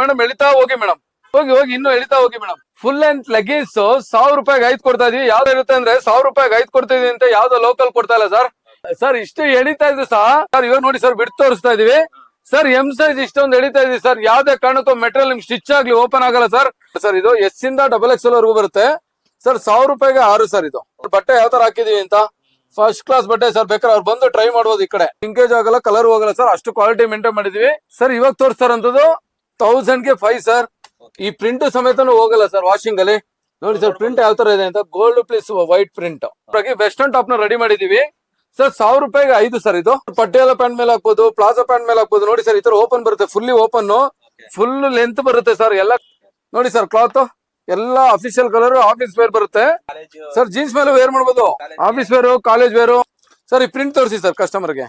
Madam, ಎಳಿತಾ ಹೋಗಿ madam. ಹೋಗಿ ಹೋಗಿ, ಇನ್ನು ಎಳಿತಾ ಹೋಗಿ ಮೇಡಮ್. ಫುಲ್ ಲೆಂತ್ ಲಗೇಜ್ ಸಾವಿರ ರೂಪಾಯಿಗೆ ಐದು ಕೊಡ್ತಾ ಇದೀವಿ. ಯಾವ್ದು ಇರುತ್ತೆ ಅಂದ್ರೆ ಸಾವಿರ ರೂಪಾಯಿಗೆ ಐದು ಕೊಡ್ತಾ ಇದೀವಿ ಅಂತ ಯಾವ್ದೋ ಲೋಕಲ್ ಕೊಡ್ತಾ ಇಲ್ಲ ಸರ್ ಸರ್ ಇಷ್ಟು ಎಳಿತಾ ಇದ್ರು ಸಹ ಸರ್ ಇವಾಗ ನೋಡಿ ಸರ್ ಬಿಟ್ಟು ತೋರಿಸ್ತಾ ಇದೀವಿ. ಸರ್ ಎಂ ಸೈಜ್ ಇಷ್ಟೊಂದು ಎಳಿತಾ ಇದೀವಿ ಸರ್ ಯಾವ್ದೇ ಕಾರಣಕ್ಕೂ ಮೆಟೀರಿಯಲ್ ನಿಮ್ಗೆ ಸ್ಟಿಚ್ ಆಗ್ಲಿ ಓಪನ್ ಆಗಲ್ಲ ಸರ್ ಸರ್ ಇದು ಎಸ್ ಇಂದ ಡಬಲ್ ಎಕ್ಸ್ ಎಲ್ ವರೆಗೂ ಬರುತ್ತೆ. ಸರ್ ಸಾವಿರ ರೂಪಾಯಿಗೆ ಆರು ಸರ್ ಇದು. ಬಟ್ಟೆ ಯಾವ ತರ ಹಾಕಿದೀವಿ ಅಂತ? ಫಸ್ಟ್ ಕ್ಲಾಸ್ ಬಟ್ಟೆ ಸರ್ ಬೇಕಾದ್ರೆ ಅವ್ರು ಬಂದು ಟ್ರೈ ಮಾಡ್ಬೋದು ಈ ಕಡೆ. ಲಿಂಕೇಜ್ ಆಗಲ್ಲ ಕಲರ್ ಹೋಗಲ್ಲ ಸರ್ ಅಷ್ಟು ಕ್ವಾಲಿಟಿ ಮೇಂಟೈನ್ ಮಾಡಿದೀವಿ. ಸರ್ ಇವಾಗ ತೋರಿಸ್ತಾರಂತದ್ದು ತೌಸಂಡ್ಗೆ ಫೈವ್ ಸರ್ ಈ ಪ್ರಿಂಟ್ ಸಮೇತನು ಹೋಗಲ್ಲ ಸರ್ ವಾಷಿಂಗ್ ಅಲ್ಲಿ. ನೋಡಿ ಸರ್ ಪ್ರಿಂಟ್ ಯಾವ ತರ ಇದೆ ಅಂತ. Gold plus white print western ಟಾಪ್ನ ready ಮಾಡಿದೀವಿ. ಸರ್ ಸಾವಿರ ರೂಪಾಯಿಗೆ ಐದು ಸರ್ ಇದು. ಪಟಿಯಾಲ ಪ್ಯಾಂಟ್ ಮೇಲೆ ಹಾಕ್ಬೋದು ಪ್ಲಾಜಾ ಪ್ಯಾಂಟ್ ಮೇಲೆ ಹಾಕ್ಬೋದು. ನೋಡಿ ಸರ್ ಈ ತರ ಓಪನ್ ಬರುತ್ತೆ ಫುಲ್ಲಿ ಓಪನ್ ಫುಲ್ ಲೆಂತ್ ಬರುತ್ತೆ ಸರ್ ಎಲ್ಲ. ನೋಡಿ ಸರ್ ಕ್ಲಾತ್ ಎಲ್ಲ ಅಫಿಷಿಯಲ್ ಕಲರ್ ಆಫೀಸ್ ವೇರ್ ಬರುತ್ತೆ. ಸರ್ ಜೀನ್ಸ್ ಮೇಲೆ ವೇರ್ ಮಾಡ್ಬೋದು. Office wear college wear sir ಈ ಪ್ರಿಂಟ್ ತೋರಿಸಿ ಸರ್ ಕಸ್ಟಮರ್ಗೆ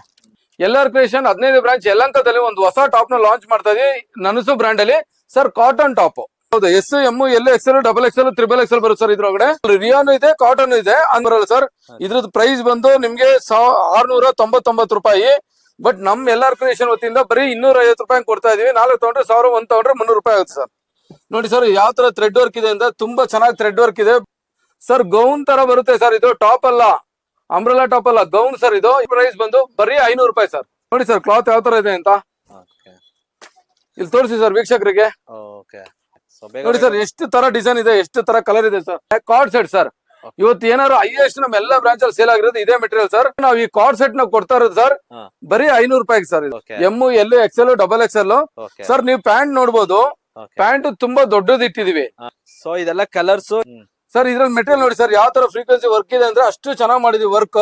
ಎಲ್ಲಾರ್ ಕ್ರಿಯೇಷನ್ ಹದಿನೈದು ಬ್ರಾಂಚ್ ಎಲ್ಲಂತದಲ್ಲಿ ಒಂದು ಹೊಸ ಟಾಪ್ನ ಲಾಂಚ್ ಮಾಡ್ತಾ ಇದೀವಿ. ನನಸು ಬ್ರಾಂಡ್ ಅಲ್ಲಿ. ಸರ್ ಕಾಟನ್ ಟಾಪ್ ಹೌದು S M L XL double XL triple L ಬರುತ್ತೆ ಸರ್ ಇದ್ರೊಳಗಡೆ. ರಿಯಾನ್ ಇದೆ ಕಾಟನ್ ಇದೆ. ಅಂದ್ರಲ್ಲ ಸರ್ ಇದ್ರದ್ದು ಪ್ರೈಸ್ ಬಂದು ನಿಮ್ಗೆ ಆರ್ನೂರ ತೊಂಬತ್ತೊಂಬತ್ತು ರೂಪಾಯಿ. ಬಟ್ ನಮ್ ಎಲ್ಲಾರ್ ಕ್ರಿಯೇಷನ್ ವತಿಯಿಂದ ಬರೀ ಇನ್ನೂರ ಐವತ್ತು ರೂಪಾಯಿ ಕೊಡ್ತಾ ಇದೀವಿ. ನಾಲ್ಕು ತಗೊಂಡ್ರೆ ಸಾವಿರ ಒಂದ್ ತಗೊಂಡ್ರೆ ಮುನ್ನೂರು ರೂಪಾಯಿ ಆಗುತ್ತೆ ಸರ್ ನೋಡಿ ಸರ್ ಯಾವ ತರ ಥ್ರೆಡ್ ವರ್ಕ್ ಇದೆ ಅಂತ ತುಂಬಾ ಚೆನ್ನಾಗಿ ಥ್ರೆಡ್ ವರ್ಕ್ ಇದೆ. ಸರ್ ಗೌನ್ ತರ ಬರುತ್ತೆ ಸರ್ ಇದು ಟಾಪ್ ಅಲ್ಲ. ಅಂಬ್ರೆಲಾ ಟಾಪ್ ಅಲ್ಲ ಗೌನ್ ಸರ್ ಇದು. ಪ್ರೈಸ್ ಬಂದು ಬರೀ ಐನೂರು ರೂಪಾಯಿ ಸರ್ ನೋಡಿ ಸರ್ ಕ್ಲಾತ್ ಯಾವ ತರ ಇದೆ ಅಂತ. ಇಲ್ಲಿ ತೋರಿಸಿ ಸರ್ ವೀಕ್ಷಕರಿಗೆ. ನೋಡಿ ಸರ್ ಎಷ್ಟು ತರ ಡಿಸೈನ್ ಇದೆ ಎಷ್ಟು ತರ ಕಲರ್ ಇದೆ ಸರ್ ಕಾರ್ಡ್ ಸೆಟ್ ಸರ್ ಇವತ್ತು ಏನಾದ್ರು ಹೈಯೆಸ್ಟ್ ನಮ್ಮ ಎಲ್ಲಾ ಬ್ರಾಂಚ್ ಅಲ್ಲಿ ಸೇಲ್ ಆಗಿರೋದು ಇದೇ ಮೆಟೀರಿಯಲ್ ಸರ್ ನಾವು ಈ ಕಾರ್ಡ್ ಸೆಟ್ನ ಕೊಡ್ತಾ ಇರೋದು ಸರ್. ಬರೀ ಐನೂರು ರೂಪಾಯಿಗೆ ಸರ್ ಇದು. L M L XL double XL L sir ನೀವು ಪ್ಯಾಂಟ್ ನೋಡ್ಬೋದು. ಪ್ಯಾಂಟ್ ತುಂಬಾ ದೊಡ್ಡದು ಇಟ್ಟಿದೀವಿ ಸೊ ಇದೆಲ್ಲ ಕಲರ್ಸ್ ಸರ್ ಇದ್ರಲ್ಲಿ ಮೆಟೀರಿಯಲ್ ನೋಡಿ ಸರ್ ಯಾವ ತರ ಫ್ರೀಕ್ವೆನ್ಸಿ ವರ್ಕ್ ಇದೆ ಅಂದ್ರೆ ಅಷ್ಟು ಚೆನ್ನಾಗಿ ಮಾಡಿದ್ವಿ ವರ್ಕ್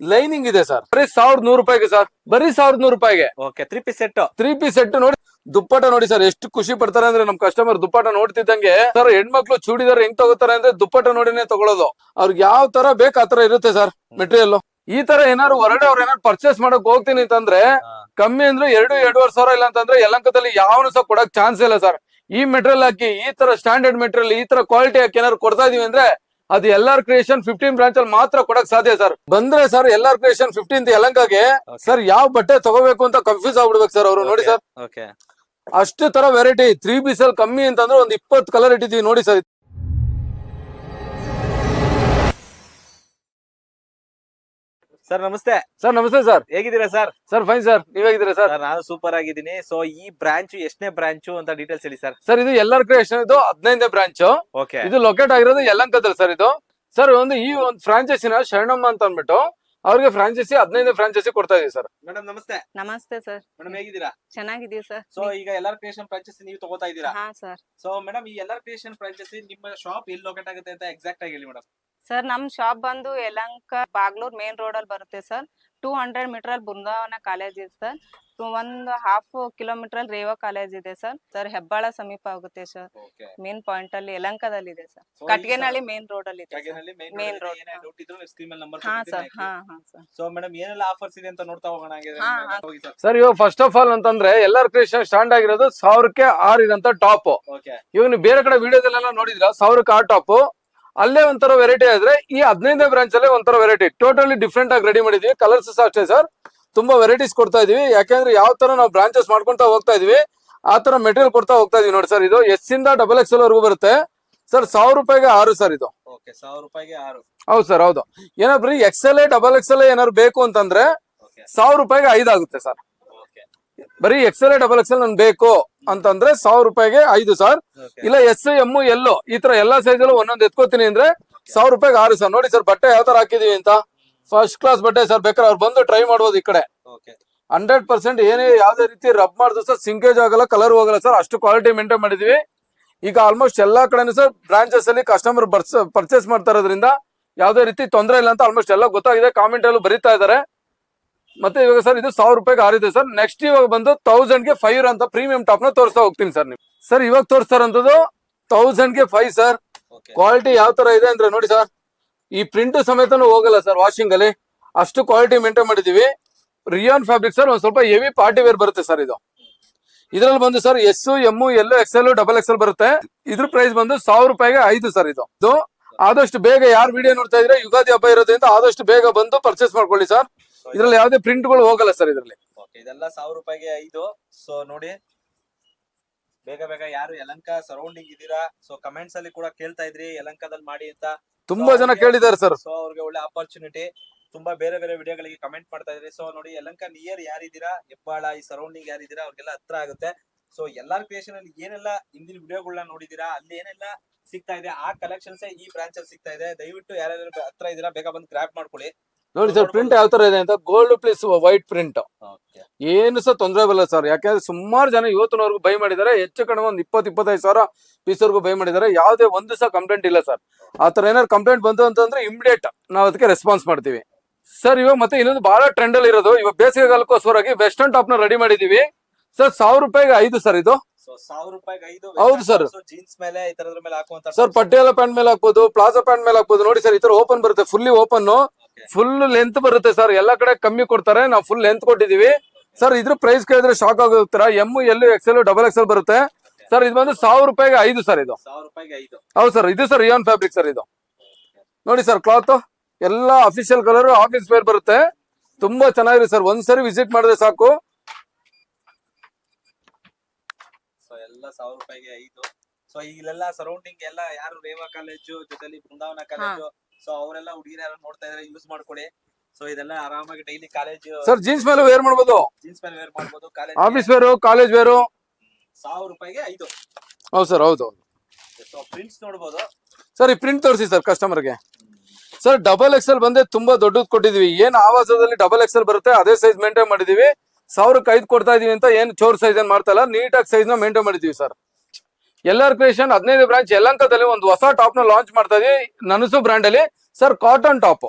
ಲೈನಿಂಗ್ ಇದೆ ಸರ್. ಬರೀ ಸಾವಿರದ ನೂರು ರೂಪಾಯಿಗೆ ಸರ್. ಬರೀ ಸಾವಿರದ ನೂರು ರೂಪಾಯಿಗೆ. Okay three piece set three piece set ನೋಡಿ. ದುಪ್ಪಟ ನೋಡಿ ಸರ್ ಎಷ್ಟು ಖುಷಿ ಪಡ್ತಾರೆ ಅಂದ್ರೆ ನಮ್ ಕಸ್ಟಮರ್ ದುಪ್ಪಟ ನೋಡ್ತಿದ್ದಂಗೆ ಸರ್ ಹೆಣ್ಮಕ್ಳು ಚೂಡಿದಾರ ಹೆಂಗ್ ತಗೋತಾರೆ ಅಂದ್ರೆ ದುಪ್ಪಟ ನೋಡಿನೇ ತಗೊಳೋದು. ಅವ್ರಿಗೆ ಯಾವ ತರ ಬೇಕು ಆತರ ತರ ಇರುತ್ತೆ ಸರ್ ಮೆಟೀರಿಯಲ್ ಈ ತರ ಏನಾದ್ರು ಹೊರಗಡೆ ಅವ್ರ ಏನಾದ್ರು ಪರ್ಚೇಸ್ ಮಾಡಕ್ ಹೋಗ್ತೀನಿ ಅಂತಂದ್ರೆ ಕಮ್ಮಿ ಅಂದ್ರೆ ಎರಡು ಎರಡೂವರೆ ಸಾವಿರ ಇಲ್ಲ ಅಂತಂದ್ರೆ ಯಲಂಕದಲ್ಲಿ ಯಾವನು ಸಹ ಕೊಡಕ್ ಚಾನ್ಸ್ ಇಲ್ಲ ಸರ್. ಈ ಮೆಟೀರಿಯಲ್ ಹಾಕಿ ಈ ತರ ಸ್ಟ್ಯಾಂಡರ್ಡ್ ಮೆಟೀರಿಯಲ್ ಈ ತರ ಕ್ವಾಲಿಟಿ ಹಾಕಿ ಏನಾದ್ರು ಕೊಡ್ತಾ ಇದೀವಿ ಅಂದ್ರೆ ಅದು ಎಲ್ಲಾರ್ ಕ್ರಿಯೇಷನ್ ಫಿಫ್ಟೀನ್ ಬ್ರಾಂಚ್ ಅಲ್ಲಿ ಮಾತ್ರ ಕೊಡಕ್ ಸಾಧ್ಯ ಸರ್. ಬಂದ್ರೆ ಸರ್ ಎಲ್ಲಾರ್ ಕ್ರಿಯೇಷನ್ ಫಿಫ್ಟೀನ್ ಯಲಂಕಾಗೆ ಸರ್ ಯಾವ ಬಟ್ಟೆ ತಗೋಬೇಕು ಅಂತ ಕನ್ಫ್ಯೂಸ್ ಆಗ್ಬಿಡ್ಬೇಕು ಸರ್ ಅವರು ನೋಡಿ ಸರ್ ಓಕೆ ಅಷ್ಟು ತರ ವೆರೈಟಿ ತ್ರೀ ಪೀಸ್ ಅಲ್ಲಿ ಕಮ್ಮಿ ಅಂತಂದ್ರೆ ಒಂದ್ ಇಪ್ಪತ್ತು ಕಲರ್ ಇಟ್ಟಿದೀವಿ ನೋಡಿ ಸರ್ ಸರ್ ನಮಸ್ತೆ. ಸರ್ ನಮಸ್ತೆ ಸರ್ ಹೇಗಿದ್ದೀರಾ ಸರ್ ಸರ್ ಫೈನ್ ಸರ್ ನೀವ್ ಹೇಗಿದ್ದೀರಾ ಸರ್ ನಾನು ಸೂಪರ್ ಆಗಿದ್ದೀನಿ. ಸೊ ಈ ಬ್ರಾಂಚ್ ಎಷ್ಟನೇ ಬ್ರಾಂಚು ಅಂತ ಡೀಟೇಲ್ಸ್ ಹೇಳಿ ಸರ್ ಸರ್ ಇದು ಎಲ್ಲಾರ್ ಕ್ರಿಯೇಷನ್ ಇದು ಹದಿನೈದನೇ ಬ್ರಾಂಚ್ ಓಕೆ ಇದು ಲೊಕೇಟ್ ಆಗಿರೋದು ಯಲಂಕದಲ್ಲಿ ಸರ್ ಇದು. ಸರ್ ಒಂದು ಈ ಒಂದು ಫ್ರಾಂಚೈಸಿನ ಶರಣಮ್ಮ ಅಂತ ಅಂದ್ಬಿಟ್ಟು ಅವ್ರಿಗೆ ಫ್ರಾಂಚೈಸಿ ಹದಿನೈದು ಫ್ರಾಂಚೈಸಿ ಕೊಡ್ತಾ ಇದೀವಿ ಸರ್ ಮೇಡಮ್ ನಮಸ್ತೆ. ನಮಸ್ತೆ ಸರ್ ಮೇಡಮ್ ಹೇಗಿದ್ದೀರಾ? ಚೆನ್ನಾಗಿದೀವಿ ಸರ್ ಸೊ ಈಗ ಎಲ್ಲಾರ್ ಕ್ರಿಯೇಷನ್ ಫ್ರಾಂಚೈಸಿ ನೀವು ತಗೋತಾ ಇದ್ದೀರಾ ಹಾ ಸರ್ ಸೊ ಮೇಡಮ್ ಈ ಎಲ್ಲಾರ್ ಕ್ರಿಯೇಷನ್ ಫ್ರಾಂಚೈಸಿ ನಿಮ್ಮ ಶಾಪ್ ಎಲ್ಲಿ ಲೊಕೇಟ್ ಆಗುತ್ತೆ ಅಂತ ಎಕ್ಸಾಕ್ಟ್ ಆಗಿ ಹೇಳಿ ಮೇಡಮ್ ಸರ್ ನಮ್ ಶಾಪ್ ಬಂದು ಯಲಂಕ ಬಾಗ್ಲೂರ್ ಮೇನ್ ರೋಡ್ ಅಲ್ಲಿ ಬರುತ್ತೆ ಸರ್ ಟೂ ಹಂಡ್ರೆಡ್ ಮೀಟರ್ ಅಲ್ಲಿ ಬೃಂದಾವನ ಕಾಲೇಜ್ ಇದೆ ಸರ್ ಒಂದು ಹಾಫ್ ಕಿಲೋಮೀಟರ್ ಅಲ್ಲಿ ರೇವಾ ಕಾಲೇಜ್ ಇದೆ ಸರ್ ಸರ್ ಹೆಬ್ಬಾಳ ಸಮೀಪ ಆಗುತ್ತೆ ಸರ್ ಓಕೆ ಮೇನ್ ಪಾಯಿಂಟ್ ಅಲ್ಲಿ ಯಲಂಕದಲ್ಲಿ ಇದೆ ಸರ್ ಕಟ್ಗೆನಹಳ್ಳಿ ಮೇನ್ ರೋಡ್ ಅಲ್ಲಿ ಇದೆ ಮೇನ್ ರೋಡ್ ಹಾ. ಸರ್ ಹಾ ಹಾ ಸರ್ ಸೊ ಮೇಡಮ್ ಏನೆಲ್ಲ ಆಫರ್ಸ್ ಇದೆ ಅಂತ ನೋಡ್ತಾ ಹೋಗೋಣ ಸರ್ ಸರ್ ಇವಾಗ ಫಸ್ಟ್ ಆಫ್ ಆಲ್ ಅಂತಂದ್ರೆ ಎಲ್ಲಾರ್ ಕ್ರಿಯೇಷನ್ ಸ್ಟ್ಯಾಂಡ್ ಆಗಿರೋದು ಸಾವಿರಕ್ಕೆ ಆರ್ ಇದಂತ ಟಾಪ್ ನೀವು ಬೇರೆ ಕಡೆ ವಿಡಿಯೋದಲ್ಲೆಲ್ಲ ನೋಡಿದ್ರ ಸಾವಿರಕ್ಕೆ ಆರ್ ಟಾಪ್ ಅಲ್ಲೇ ಒಂಥರ ವೆರೈಟಿ ಆದ್ರೆ ಈ ಹದಿನೈದನೇ ಬ್ರಾಂಚ್ ಅಲ್ಲೇ ಒಂಥರ ವೆರೈಟಿ ಟೋಟಲಿ ಡಿಫ್ರೆಂಟ್ ಆಗಿ ರೆಡಿ ಮಾಡಿದೀವಿ. ಕಲರ್ಸ್ ಸಹ ಅಷ್ಟೇ ಸರ್ ತುಂಬಾ ವೆರೈಟೀಸ್ ಕೊಡ್ತಾ ಇದೀವಿ. ಯಾಕಂದ್ರೆ ಯಾವ ತರ ನಾವು ಬ್ರಾಂಚಸ್ ಮಾಡ್ಕೊಂತ ಹೋಗ್ತಾ ಇದೀವಿ ಆ ತರ ಮೆಟೀರಿಯಲ್ ಕೊಡ್ತಾ ಹೋಗ್ತಾ ಇದೀವಿ ನೋಡಿ ಸರ್ ಇದು ಎಸ್ ಇಂದ ಡಬಲ್ ಎಕ್ಸ್ ಎಲ್ ವರೆಗೂ ಬರುತ್ತೆ. ಸರ್ ಸಾವಿರ ರೂಪಾಯಿಗೆ ಆರು ಸರ್ ಇದು. ಓಕೆ ಸಾವಿರ ರೂಪಾಯಿಗೆ ಆರು. ಹೌದು ಸರ್ ಹೌದು. ಏನಾದ್ರು X XL double X L ಏನಾದ್ರು ಬೇಕು ಅಂತಂದ್ರೆ ಸಾವಿರ ರೂಪಾಯಿಗೆ ಐದಾಗುತ್ತೆ ಸರ್ ಬರೀ ಎಕ್ಸೆಲ್ ಡಬಲ್ ಎಕ್ಸ್ ಎಲ್ ನನ್ ಬೇಕು. ಅಂತಂದ್ರೆ ಸಾವಿರ ರೂಪಾಯಿಗೆ ಐದು ಸರ್. ಇಲ್ಲ ಎಸ್ ಎಂ ಎಲ್ಲೋ ಈ ತರ ಎಲ್ಲಾ ಸೈಜ್ ಅಲ್ಲೂ ಒಂದೊಂದು ಎತ್ಕೋತೀನಿ ಅಂದ್ರೆ ಸಾವಿರ ರೂಪಾಯಿಗೆ ಆರು ಸರ್. ನೋಡಿ ಸರ್ ಬಟ್ಟೆ ಯಾವ ತರ ಹಾಕಿದೀವಿ ಅಂತ. ಫಸ್ಟ್ ಕ್ಲಾಸ್ ಬಟ್ಟೆ ಸರ್ ಬೇಕಾದ್ರೆ ಅವ್ರು ಬಂದು ಟ್ರೈ ಮಾಡ್ಬೋದು ಈ ಕಡೆ. ಹಂಡ್ರೆಡ್ ಪರ್ಸೆಂಟ್ ಏನೇ ಯಾವ್ದೇ ರೀತಿ ರಬ್ ಮಾಡಿದ್ರು ಸರ್ ಸಿಂಕೇಜ್ ಆಗಲ್ಲ ಕಲರ್ ಹೋಗಲ್ಲ ಸರ್. ಅಷ್ಟು ಕ್ವಾಲಿಟಿ ಮೇಂಟೈನ್ ಮಾಡಿದೀವಿ. ಈಗ ಆಲ್ಮೋಸ್ಟ್ ಎಲ್ಲಾ ಕಡೆನೂ ಸರ್ ಬ್ರಾಂಚಸ್ ಅಲ್ಲಿ ಕಸ್ಟಮರ್ ಪರ್ಚೇಸ್ ಮಾಡ್ತಾ ಇರೋದ್ರಿಂದ ಯಾವ್ದೇ ರೀತಿ ತೊಂದರೆ ಇಲ್ಲ ಅಂತ ಆಲ್ಮೋಸ್ಟ್ ಎಲ್ಲ ಗೊತ್ತಾಗಿದೆ. ಕಾಮೆಂಟ್ ಅಲ್ಲೂ ಬರೀತಾ ಇದಾರೆ ಮತ್ತೆ ಇವಾಗ ಸರ್ ಇದು ಸಾವಿರ ರೂಪಾಯಿಗೆ ಆರಿದೆ ಸರ್. ನೆಕ್ಸ್ಟ್ ಇವಾಗ ಬಂದು ತೌಸಂಡ್ಗೆ ಫೈವ್ ಅಂತ ಪ್ರೀಮಿಯಂ ಟಾಪ್ನ ತೋರಿಸ್ತಾ ಹೋಗ್ತೀನಿ ಸರ್ ನೀವು ಸರ್ ಇವಾಗ ತೋರಿಸ್ತಾರಂತದ್ದು ತೌಸಂಡ್ಗೆ ಫೈವ್ ಸರ್. ಕ್ವಾಲಿಟಿ ಯಾವ ತರ ಇದೆ ಅಂದ್ರೆ ನೋಡಿ ಸರ್. ಈ ಪ್ರಿಂಟ್ ಸಮೇತನು ಹೋಗಲ್ಲ ಸರ್ ವಾಷಿಂಗ್ ಅಲ್ಲಿ. ಅಷ್ಟು ಕ್ವಾಲಿಟಿ ಮೇಂಟೈನ್ ಮಾಡಿದೀವಿ. ರಿಯಾನ್ ಫ್ಯಾಬ್ರಿಕ್ ಸರ್ ಒಂದ್ ಸ್ವಲ್ಪ ಹೆವಿ ಪಾರ್ಟಿ ವೇರ್ ಬರುತ್ತೆ ಸರ್ ಇದು. ಇದ್ರಲ್ಲಿ ಬಂದು sir S M L XL double XL ಬರುತ್ತೆ. ಇದ್ರ ಪ್ರೈಸ್ ಬಂದು ಸಾವಿರ ರೂಪಾಯಿಗೆ ಐದು ಸರ್ ಇದು. ಇದು ಆದಷ್ಟು ಬೇಗ ಯಾರು ವಿಡಿಯೋ ನೋಡ್ತಾ ಇದ್ರೆ ಯುಗಾದಿ ಹಬ್ಬ ಇರೋದ್ರಿಂದ ಆದಷ್ಟು ಬೇಗ ಬಂದು ಪರ್ಚೇಸ್ ಮಾಡ್ಕೊಳ್ಳಿ ಸರ್. ಇದ್ರಲ್ಲಿ ಯಾವುದೇ ಪ್ರಿಂಟ್ಗಳು ಹೋಗಲ್ಲ ಸರ್ ಇದ್ರಲ್ಲಿ. ಓಕೆ ಇದೆಲ್ಲ ಸಾವಿರ ರೂಪಾಯಿಗೆ ಐದು. ಸೊ ನೋಡಿ. ಬೇಗ ಬೇಗ ಯಾರು ಯಲಂಕ ಸರೌಂಡಿಂಗ್ ಇದೀರಾ ಸೊ ಕಮೆಂಟ್ಸ್ ಅಲ್ಲಿ ಕೂಡ ಕೇಳ್ತಾ ಇದ್ರಿ ಯಲಂಕದಲ್ಲಿ ಮಾಡಿ ಅಂತ. ತುಂಬಾ ಜನ ಕೇಳಿದ್ದಾರೆ ಸರ್. ಸೊ ಅವ್ರಿಗೆ ಒಳ್ಳೆ ಆಪರ್ಚುನಿಟಿ ತುಂಬಾ ಬೇರೆ ಬೇರೆ ವಿಡಿಯೋಗಳಿಗೆ ಕಮೆಂಟ್ ಮಾಡ್ತಾ ಇದ್ರಿ. ಸೊ ನೋಡಿ ಯಲಂಕ ನಿಯರ್ ಯಾರಿದ್ದೀರಾ? ಹೆಬ್ಬಾಳ ಈ ಸರೌಂಡಿಂಗ್ ಯಾರಿದ್ದೀರಾ? ಅವ್ರಿಗೆಲ್ಲ ಹತ್ರ ಆಗುತ್ತೆ. ಸೊ ಎಲ್ಲಾರ್ ಕ್ರಿಯೇಷನ್ ಅಲ್ಲಿ ಏನೆಲ್ಲ ಹಿಂದಿನ ವಿಡಿಯೋಗಳನ್ನ ನೋಡಿದೀರಾ ಅಲ್ಲಿ ಏನೆಲ್ಲ ಸಿಗ್ತಾ ಇದೆ? ಆ ಕಲೆಕ್ಷನ್ಸ್ ಈ ಬ್ರಾಂಚ್ ಅಲ್ಲಿ ಸಿಗ್ತಾ ಇದೆ. ದಯವಿಟ್ಟು ಯಾರ್ಯಾರು ಹತ್ರ ಇದೀರಾ ಬೇಗ ಬಂದು ಗ್ರಾಪ್ ಮಾಡ್ಕೊಳ್ಳಿ. ನೋಡಿ ಸರ್ ಪ್ರಿಂಟ್ ಯಾವ ತರ ಇದೆ ಅಂತ ಗೋಲ್ಡ್ ಪ್ಲಸ್ ವೈಟ್ ಪ್ರಿಂಟ್ ಏನು ಸಹ ತೊಂದರೆ ಬರಲ್ಲ ಸರ್ ಯಾಕಂದ್ರೆ ಸುಮಾರು ಜನ ಇವತ್ತಿನವರೆಗೂ ಬೈ ಮಾಡಿದ್ದಾರೆ ಹೆಚ್ಚು ಕಡಿಮೆ ಒಂದು ಇಪ್ಪತ್ತು ಇಪ್ಪತ್ತೈದು ಸಾವಿರ ಪೀಸ್ವರೆಗೂ ಬೈ ಮಾಡಿದ್ದಾರೆ ಯಾವುದೇ ಒಂದು ಸಹ ಕಂಪ್ಲೇಂಟ್ ಇಲ್ಲ ಸರ್. ಆ ತರ ಏನಾದ್ರು ಕಂಪ್ಲೇಂಟ್ ಬಂತು ಅಂತಂದ್ರೆ ಇಮಿಡಿಯೇಟ್ ನಾವು ಅದಕ್ಕೆ ರೆಸ್ಪಾನ್ಸ್ ಮಾಡ್ತೀವಿ. ಸರ್ ಇವಾಗ ಮತ್ತೆ ಇನ್ನೊಂದು ಬಹಳ ಟ್ರೆಂಡ್ ಅಲ್ಲಿ ಇರೋದು ಇವಾಗ ಬೇಸಿಗೆಗಾಲಕ್ಕೋಸ್ಕರವಾಗಿ ವೆಸ್ಟರ್ನ್ ಟಾಪ್ನ ರೆಡಿ ಮಾಡಿದೀವಿ. ಸರ್ ಸಾವಿರ ರೂಪಾಯಿಗೆ ಐದು ಸರ್ ಇದು. ಹೌದು ಸರ್. ಜೀನ್ಸ್ ಮೇಲೆ ಸರ್ ಪಟ್ಟಿಯಾಲ ಪ್ಯಾಂಟ್ ಮೇಲೆ ಹಾಕ್ಬೋದು ಪ್ಲಾಜಾ ಪ್ಯಾಂಟ್ ಮೇಲೆ ಹಾಕ್ಬೋದು. ನೋಡಿ ಸರ್ ಈ ತರ ಓಪನ್ ಬರುತ್ತೆ ಫುಲ್ಲಿ ಓಪನ್. ಫುಲ್ ಲೆಂತ್ ಬರುತ್ತೆ ಸರ್ ಎಲ್ಲಾ ಕಡೆ ಕಮ್ಮಿ ಕೊಡ್ತಾರೆ. ನಾವು ಫುಲ್ ಲೆಂತ್ ಕೊಟ್ಟಿದೀವಿ. ಸರ್ ಇದ್ರ ಪ್ರೈಸ್ ಕೇಳಿದ್ರೆ shock ಆಗೋಗ್ತೀರಾ M L XL double XL ಬರುತ್ತೆ. ಸರ್ ಇದು ಬಂದು ಸಾವಿರ ರೂಪಾಯಿಗೆ ಐದು ಸರ್ ಇದು. ಹೌದು ಸರ್ ಇದು ಸರ್ ರಿಯಾನ್ ಫ್ಯಾಬ್ರಿಕ್ ಸರ್ ಇದು. ನೋಡಿ ಸರ್ ಕ್ಲಾತ್ ಎಲ್ಲ ಅಫಿಷಿಯಲ್ ಕಲರ್ ಆಫೀಸ್ ವೇರ್ ಬರುತ್ತೆ. ತುಂಬಾ ಚೆನ್ನಾಗಿದೆ ಸರ್ ಒಂದ್ಸರಿ ವಿಸಿಟ್ ಮಾಡಿದ್ರೆ ಸಾಕು. ಸೊ ಎಲ್ಲ ಸಾವಿರ ರೂಪಾಯಿಗೆ ಐದು. ಸೊ ಇಲ್ಲೆಲ್ಲ ಸರೌಂಡಿಂಗ್ ಎಲ್ಲ ಯಾರು ರೇವಾ ಕಾಲೇಜು ಜೊತೆಲಿ ಬೃಂದಾವನ ಕಾಲೇಜು ಸೊ ಅವರೆಲ್ಲ ಹುಡುಗಿರು ನೋಡ್ತಾ ಇದ್ರೆ ಯೂಸ್ ಮಾಡ್ಕೊಡಿ. ಸೊ ಇದೆಲ್ಲ ಆರಾಮಾಗಿ ಡೈಲಿ ಕಾಲೇಜ್ ಸರ್ ಜೀನ್ಸ್ ಮೇಲೆ ವೇರ್ ಮಾಡ್ಬೋದು? ಜೀನ್ಸ್ ಮೇಲೆ ವೇರ್ ಮಾಡ್ಬೋದು college office wear college wear ಸಾವಿರ ರೂಪಾಯಿಗೆ ಐದು. ಹೌದು ಸರ್ ಹೌದು ಸೊ ಪ್ರಿಂಟ್ಸ್ ನೋಡ್ಬೋದು. ಸರ್ ಈ ಪ್ರಿಂಟ್ ತೋರಿಸಿ ಸರ್ ಕಸ್ಟಮರ್ಗೆ ಸರ್ ಡಬಲ್ ಎಕ್ಸ್ ಎಲ್ ಬಂದೆ ತುಂಬಾ ದೊಡ್ಡದು ಕೊಟ್ಟಿದೀವಿ. ಏನ್ ಆವಾಸದಲ್ಲಿ ಡಬಲ್ ಎಕ್ಸ್ ಎಲ್ ಬರುತ್ತೆ ಅದೇ ಸೈಜ್ ಮೇಂಟೈನ್ ಮಾಡಿದೀವಿ. ಸಾವಿರಕ್ಕೆ ಐದು ಕೊಡ್ತಾ ಇದೀವಿ ಅಂತ ಏನ್ ಚೋರ್ ಸೈಜ್ ಏನ್ ಮಾಡ್ತಾ ಇಲ್ಲ ನೀಟಾಗಿ ಸೈಜ್ನ ಮೇಂಟೈನ್ ಮಾಡಿದೀವಿ ಸರ್ ಎಲ್ಲಾರ್ ಕ್ರಿಯೇಷನ್ ಹದಿನೈದು ಬ್ರಾಂಚ್ ಎಲ್ಲಂತದಲ್ಲಿ ಒಂದು ಹೊಸ ಟಾಪ್ನ ಲಾಂಚ್ ಮಾಡ್ತಾ ಇದೀವಿ. ನನಸು ಬ್ರಾಂಡ್ ಅಲ್ಲಿ. ಸರ್ ಕಾಟನ್ ಟಾಪ್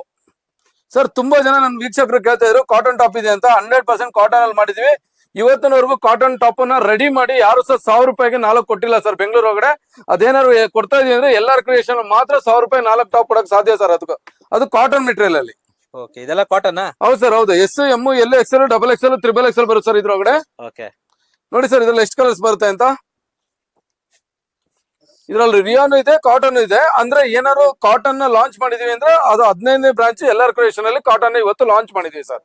ಸರ್ ತುಂಬಾ ಜನ ನನ್ನ ವೀಕ್ಷಕರು ಕೇಳ್ತಾ ಇದ್ರು ಕಾಟನ್ ಟಾಪ್ ಇದೆ ಅಂತ. ಹಂಡ್ರೆಡ್ ಪರ್ಸೆಂಟ್ ಕಾಟನ್ ಅಲ್ಲಿ ಮಾಡಿದೀವಿ. ಇವತ್ತಿನವರೆಗೂ ಕಾಟನ್ ಟಾಪ್ನ ರೆಡಿ ಮಾಡಿ ಯಾರು ಸಹ ಸಾವಿರ ರೂಪಾಯಿಗೆ ನಾಲ್ಕು ಕೊಟ್ಟಿಲ್ಲ ಸರ್ ಬೆಂಗಳೂರು ಒಳಗಡೆ. ಅದೇನಾದ್ರು ಏ- ಕೊಡ್ತಾ ಇದೀವಿ ಅಂದ್ರೆ ಎಲ್ಲಾರ್ ಕ್ರಿಯೇಷನ್ ಮಾತ್ರ ಸಾವಿರ ರೂಪಾಯಿ ನಾಲ್ಕು ಟಾಪ್ ಕೊಡಕ್ ಸಾಧ್ಯ ಸರ್ ಅದಕ್ಕೆ. ಅದು ಕಾಟನ್ ಮೆಟೀರಿಯಲ್ ಅಲ್ಲಿ. ಓಕೆ ಇದೆಲ್ಲ ಕಾಟನ್ ಹೌದು ಸರ್ ಹೌದು. S M L XL double XL triple L ಬರುತ್ತೆ ಸರ್ ಇದ್ರೊಳಗಡೆ. ಓಕೆ ನೋಡಿ ಸರ್ ಇದ್ರಲ್ಲಿ ಎಷ್ಟು ಕಲರ್ಸ್ ಬರುತ್ತೆ ಅಂತ? ಇದ್ರಲ್ಲಿ ರಿಯಾನ್ ಇದೆ ಕಾಟನ್ ಇದೆ. ಅಂದ್ರೆ ಏನಾದ್ರು ಕಾಟನ್ನ ಲಾಂಚ್ ಮಾಡಿದೀವಿ ಅಂದ್ರೆ ಅದು ಹದಿನೈದನೇ ಬ್ರಾಂಚ್ ಎಲ್ಲರ್ ಕ್ರಿಯೇಷನ್ ಅಲ್ಲಿ ಕಾಟನ್ ಇವತ್ತು ಲಾಂಚ್ ಮಾಡಿದೀವಿ ಸರ್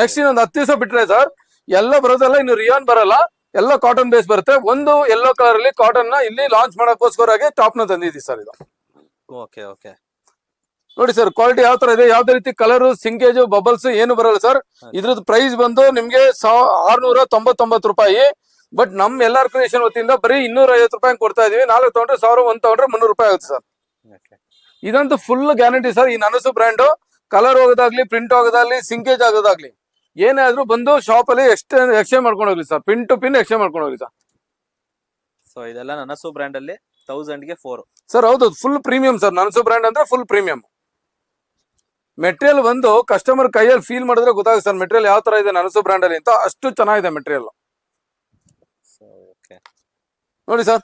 ನೆಕ್ಸ್ಟ್ ಇನ್ನೊಂದು ಹತ್ತು ದಿವಸ ಬಿಟ್ರೆ ಸರ್ ಎಲ್ಲ ಬರೋದಲ್ಲ ಇನ್ನು ರಿಯಾನ್ ಬರಲ್ಲ. ಎಲ್ಲ ಕಾಟನ್ ಬೇಸ್ ಬರುತ್ತೆ. ಒಂದು ಯೆಲ್ಲೋ ಕಲರ್ ಅಲ್ಲಿ ಕಾಟನ್ನ ಇಲ್ಲಿ ಲಾಂಚ್ ಮಾಡಕ್ಕೋಸ್ಕರವಾಗಿ ಟಾಪ್ನ ತಂದಿದ್ದೀವಿ ಸರ್ ಇದು. ಓಕೆ ಓಕೆ ನೋಡಿ ಸರ್ ಕ್ವಾಲಿಟಿ ಯಾವ ತರ ಇದೆ? ಯಾವ್ದೇ ರೀತಿ ಕಲರ್ ಸಿಂಗೇಜ್ ಬಬಲ್ಸ್ ಏನು ಬರಲ್ಲ ಸರ್ ಇದ್ರದ್ದು ಪ್ರೈಸ್ ಬಂದು ನಿಮ್ಗೆ ಆರ್ನೂರ ತೊಂಬತ್ತೊಂಬತ್ತು ರೂಪಾಯಿ. ಬಟ್ ನಮ್ ಎಲ್ಲಾರ್ ಕ್ರಿಯೇಷನ್ ವತಿಯಿಂದ ಬರೀ ಇನ್ನೂರ ಐವತ್ತು ರೂಪಾಯಿ ಕೊಡ್ತಾ ಇದೀವಿ. ನಾಲ್ಕು ತಗೊಂಡ್ರೆ ಸಾವಿರ ಒಂದ್ ತಗೊಂಡ್ರೆ ಮುನ್ನೂರು ರೂಪಾಯಿ ಆಗುತ್ತೆ ಸರ್. ಇದಂತೂ ಫುಲ್ ಗ್ಯಾರಂಟಿ ಸರ್. ಈ ನನಸು ಬ್ರ್ಯಾಂಡ್ ಕಲರ್ ಹೋಗೋದಾಗ್ಲಿ ಪ್ರಿಂಟ್ ಹೋಗೋದಾಗ್ಲಿ ಸಿಂಕೇಜ್ ಆಗೋದಾಗ್ಲಿ ಏನೇ ಆದ್ರೂ ಬಂದು ಶಾಪ್ ಅಲ್ಲಿ ಎಕ್ಸ್ಚೇ ಎಕ್ಸ್ಚೇಂಜ್ ಮಾಡ್ಕೊಂಡು ಹೋಗ್ಲಿ sir. Pin to pin exchange ಮಾಡ್ಕೊಂಡು ಹೋಗ್ಲಿ ಸರ್. ಸೊ ಇದೆಲ್ಲ ನನಸು ಬ್ರ್ಯಾಂಡ್ ಅಲ್ಲಿ ತೌಸಂಡ್ಗೆ ಫೋರ್ ಸರ್ ಹೌದು full premium sir. Nanasu brand ಅಂದ್ರೆ ಫುಲ್ ಪ್ರೀಮಿಯಂ ಮೆಟೀರಿಯಲ್ ಬಂದು ಕಸ್ಟಮರ್ ಕೈಯಲ್ಲಿ ಫೀಲ್ ಮಾಡಿದ್ರೆ ಗೊತ್ತಾಗುತ್ತೆ ಸರ್. ಮೆಟೀರಿಯಲ್ ಯಾವ ತರ ಇದೆ ನನಸು ಬ್ರ್ಯಾಂಡ್ ಅಲ್ಲಿ ಅಂತ. ಅಷ್ಟು ಚೆನ್ನಾಗಿದೆ ಮೆಟೀರಿಯಲ್ ನೋಡಿ ಸರ್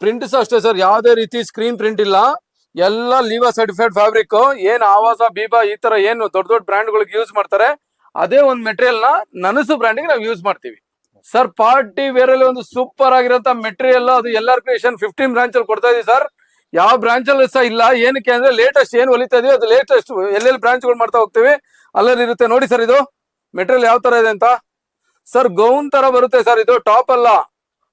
ಪ್ರಿಂಟ್ ಸಹ ಅಷ್ಟೇ ಸರ್, ಯಾವುದೇ ರೀತಿ ಸ್ಕ್ರೀನ್ ಪ್ರಿಂಟ್ ಇಲ್ಲ. ಎಲ್ಲ ಲೀವಾ ಸರ್ಟಿಫೈಡ್ ಫ್ಯಾಬ್ರಿಕ್ ಏನ್ ಆವಾಸ ಬೀಬಾ ಈ ತರ ಏನು ದೊಡ್ಡ ದೊಡ್ಡ ಬ್ರ್ಯಾಂಡ್ಗಳಿಗೆ ಯೂಸ್ ಮಾಡ್ತಾರೆ. ಅದೇ ಒಂದು ಮೆಟೀರಿಯಲ್ನ ನನಸು ಬ್ರ್ಯಾಂಡಿಗೆ ನಾವು ಯೂಸ್ ಮಾಡ್ತೀವಿ. ಸರ್ ಪಾರ್ಟಿ ವೇರ್ ಅಲ್ಲಿ ಒಂದು ಸೂಪರ್ ಆಗಿರೋ ಮೆಟೀರಿಯಲ್ ಅದು ಎಲ್ಲಾರ್ ಕ್ರಿಯೇಷನ್ ಫಿಫ್ಟೀನ್ ಬ್ರಾಂಚ್ ಅಲ್ಲಿ ಕೊಡ್ತಾ ಇದೀವಿ ಸರ್. ಯಾವ ಬ್ರಾಂಚ್ ಅಲ್ಲಿ ಸಹ ಇಲ್ಲ. ಏನಕ್ಕೆ ಅಂದ್ರೆ ಲೇಟೆಸ್ಟ್ ಏನ್ ಹೊಲಿತಾ ಇದೀವಿ ಅದು ಲೇಟೆಸ್ಟ್ ಎಲ್ಲೆಲ್ಲಿ ಬ್ರಾಂಚ್ಗಳು ಮಾಡ್ತಾ ಹೋಗ್ತೀವಿ, ಅಲ್ಲಲ್ಲಿ ಇರುತ್ತೆ. ನೋಡಿ ಸರ್ ಇದು ಮೆಟೀರಿಯಲ್ ಯಾವ ತರ ಇದೆ ಅಂತ. ಸರ್ ಗೌನ್ ತರ ಬರುತ್ತೆ ಸರ್, ಇದು ಟಾಪ್ ಅಲ್ಲ.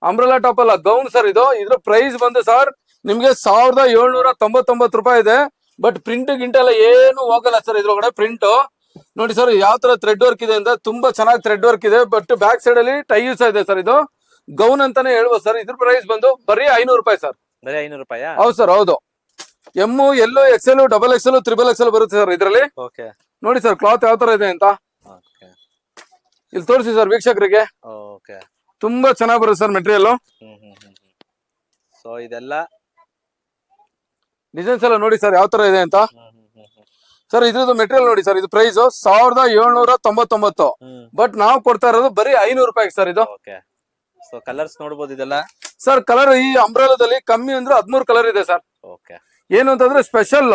ಅಂಬ್ರೆಲಾ ಟಾಪ್ ಅಲ್ಲ ಗೌನ್ ಸರ್ ಇದು. ಇದ್ರ ಪ್ರೈಸ್ ಬಂದು ಸರ್ ನಿಮ್ಗೆ ಸಾವಿರದ ಏಳ್ನೂರ ತೊಂಬತ್ತೊಂಬತ್ತು ರೂಪಾಯಿ ಇದೆ. ಬಟ್ ಪ್ರಿಂಟ್ ಗಿಂಟ್ ಎಲ್ಲ ಏನು ಹೋಗಲ್ಲ ಸರ್ ಇದ್ರೊಳಗಡೆ ಪ್ರಿಂಟ್ ನೋಡಿ ಸರ್ ಯಾವ ತರ ಥ್ರೆಡ್ ವರ್ಕ್ ಇದೆ ಅಂತ ತುಂಬಾ ಚೆನ್ನಾಗಿ ಥ್ರೆಡ್ ವರ್ಕ್ ಇದೆ. ಬಟ್ ಬ್ಯಾಕ್ ಸೈಡ್ ಅಲ್ಲಿ ಟೈಸ್ ಇದೆ ಸರ್ ಇದು. ಗೌನ್ ಅಂತಾನೆ ಹೇಳ್ಬೋದು ಸರ್ ಇದ್ರ ಪ್ರೈಸ್ ಬಂದು ಬರೀ ಐನೂರು ರೂಪಾಯಿ ಸರ್ ಬರೀ ಐನೂರು ರೂಪಾಯಿ? ಹೌದು ಸರ್ ಹೌದು. M L XL double XL triple XL ಬರುತ್ತೆ ಸರ್ ಇದ್ರಲ್ಲಿ. ಓಕೆ ನೋಡಿ ಸರ್ ಕ್ಲಾತ್ ಯಾವ ತರ ಇದೆ ಅಂತ. ಓಕೆ ಇಲ್ಲಿ ತೋರಿಸಿ ಸರ್ ವೀಕ್ಷಕರಿಗೆ. ಓಕೆ ತುಂಬಾ ಚೆನ್ನಾಗಿ ಬರುತ್ತೆ ಸರ್ ಮೆಟೀರಿಯಲ್ ಸೊ ಇದೆಲ್ಲ ಡಿಸೈನ್ಸ್ ಎಲ್ಲ ನೋಡಿ ಸರ್ ಯಾವ ತರ ಇದೆ ಅಂತ. ಸರ್ ಇದ್ರದ್ದು ಮೆಟೀರಿಯಲ್ ನೋಡಿ ಸರ್ ಇದು ಪ್ರೈಸ್ ಸಾವಿರದ ಏಳ್ನೂರ ತೊಂಬತ್ತೊಂಬತ್ತು. ಬಟ್ ನಾವು ಕೊಡ್ತಾ ಇರೋದು ಬರೀ ಐನೂರು ರೂಪಾಯಿ ಸರ್ ಇದು. ಓಕೆ ಸೊ ಕಲರ್ಸ್ ನೋಡಬಹುದು ಇದೆಲ್ಲ? ಸರ್ ಕಲರ್ ಈ ಅಂಬ್ರೆಲದಲ್ಲಿ ಕಮ್ಮಿ ಅಂದ್ರೆ ಹದ್ಮೂರ್ ಕಲರ್ ಇದೆ ಸರ್. ಓಕೆ ಏನು ಅಂತಂದ್ರೆ ಸ್ಪೆಷಲ್